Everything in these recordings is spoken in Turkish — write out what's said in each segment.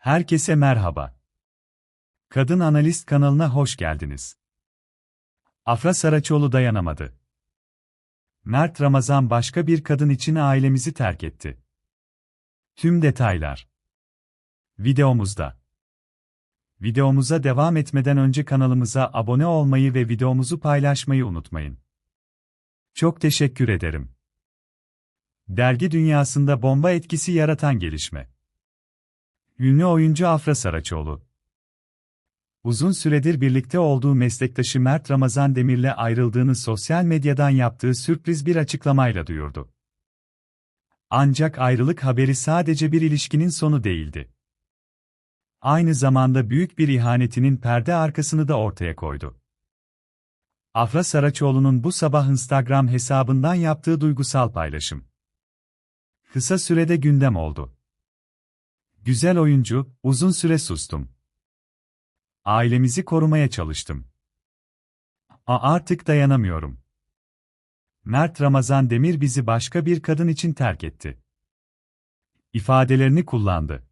Herkese merhaba. Kadın Analist kanalına hoş geldiniz. Afra Saraçoğlu dayanamadı. Mert Ramazan başka bir kadın için ailemizi terk etti. Tüm detaylar videomuzda. Videomuza devam etmeden önce kanalımıza abone olmayı ve videomuzu paylaşmayı unutmayın. Çok teşekkür ederim. Dergi dünyasında bomba etkisi yaratan gelişme. Ünlü oyuncu Afra Saraçoğlu. Uzun süredir birlikte olduğu meslektaşı Mert Ramazan Demir'le ayrıldığını sosyal medyadan yaptığı sürpriz bir açıklamayla duyurdu. Ancak ayrılık haberi sadece bir ilişkinin sonu değildi. Aynı zamanda büyük bir ihanetinin perde arkasını da ortaya koydu. Afra Saraçoğlu'nun bu sabah Instagram hesabından yaptığı duygusal paylaşım. Kısa sürede gündem oldu. Güzel oyuncu, uzun süre sustum. Ailemizi korumaya çalıştım. A artık dayanamıyorum. Mert Ramazan Demir bizi başka bir kadın için terk etti. İfadelerini kullandı.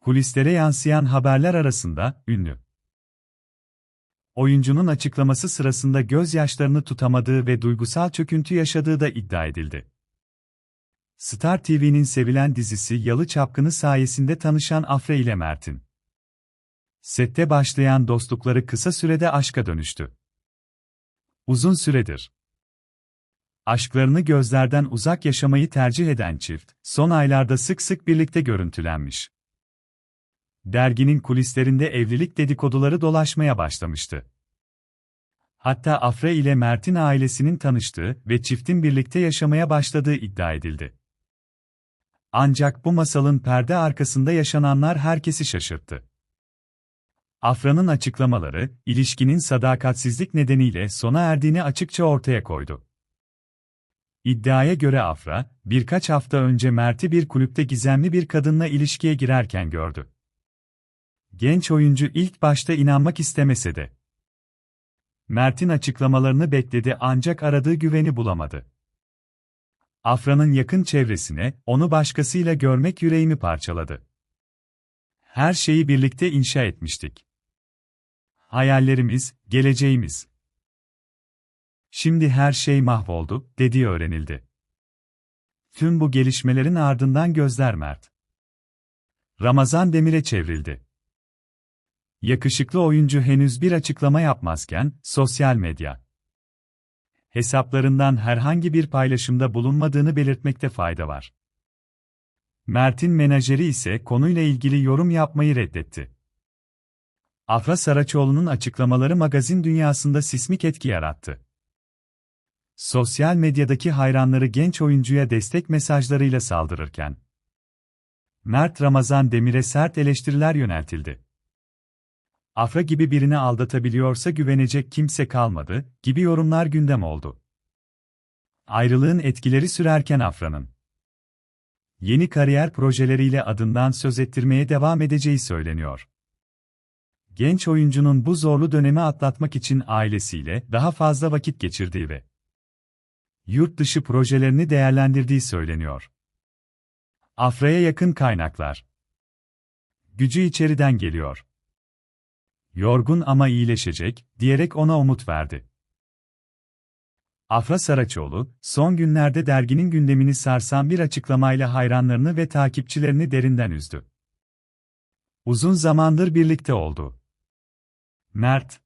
Kulislere yansıyan haberler arasında, ünlü. Oyuncunun açıklaması sırasında gözyaşlarını tutamadığı ve duygusal çöküntü yaşadığı da iddia edildi. Star TV'nin sevilen dizisi Yalı Çapkını sayesinde tanışan Afra ile Mert'in. Sette başlayan dostlukları kısa sürede aşka dönüştü. Uzun süredir. Aşklarını gözlerden uzak yaşamayı tercih eden çift, son aylarda sık sık birlikte görüntülenmiş. Derginin kulislerinde evlilik dedikoduları dolaşmaya başlamıştı. Hatta Afra ile Mert'in ailesinin tanıştığı ve çiftin birlikte yaşamaya başladığı iddia edildi. Ancak bu masalın perde arkasında yaşananlar herkesi şaşırttı. Afra'nın açıklamaları, ilişkinin sadakatsizlik nedeniyle sona erdiğini açıkça ortaya koydu. İddiaya göre Afra, birkaç hafta önce Mert'i bir kulüpte gizemli bir kadınla ilişkiye girerken gördü. Genç oyuncu ilk başta inanmak istemese de. Mert'in açıklamalarını bekledi ancak aradığı güveni bulamadı. Afra'nın yakın çevresine, onu başkasıyla görmek yüreğimi parçaladı. Her şeyi birlikte inşa etmiştik. Hayallerimiz, geleceğimiz. Şimdi her şey mahvoldu, dediği öğrenildi. Tüm bu gelişmelerin ardından gözler Mert. Ramazan Demir'e çevrildi. Yakışıklı oyuncu henüz bir açıklama yapmazken, sosyal medya hesaplarından herhangi bir paylaşımda bulunmadığını belirtmekte fayda var. Mert'in menajeri ise konuyla ilgili yorum yapmayı reddetti. Afra Saraçoğlu'nun açıklamaları magazin dünyasında sismik etki yarattı. Sosyal medyadaki hayranları genç oyuncuya destek mesajlarıyla saldırırken, Mert Ramazan Demir'e sert eleştiriler yöneltildi. Afra gibi birini aldatabiliyorsa güvenecek kimse kalmadı, gibi yorumlar gündem oldu. Ayrılığın etkileri sürerken Afra'nın yeni kariyer projeleriyle adından söz ettirmeye devam edeceği söyleniyor. Genç oyuncunun bu zorlu dönemi atlatmak için ailesiyle daha fazla vakit geçirdiği ve yurt dışı projelerini değerlendirdiği söyleniyor. Afra'ya yakın kaynaklar. Gücü içeriden geliyor yorgun ama iyileşecek, diyerek ona umut verdi. Afra Saraçoğlu, son günlerde derginin gündemini sarsan bir açıklamayla hayranlarını ve takipçilerini derinden üzdü. Uzun zamandır birlikte oldu. Mert,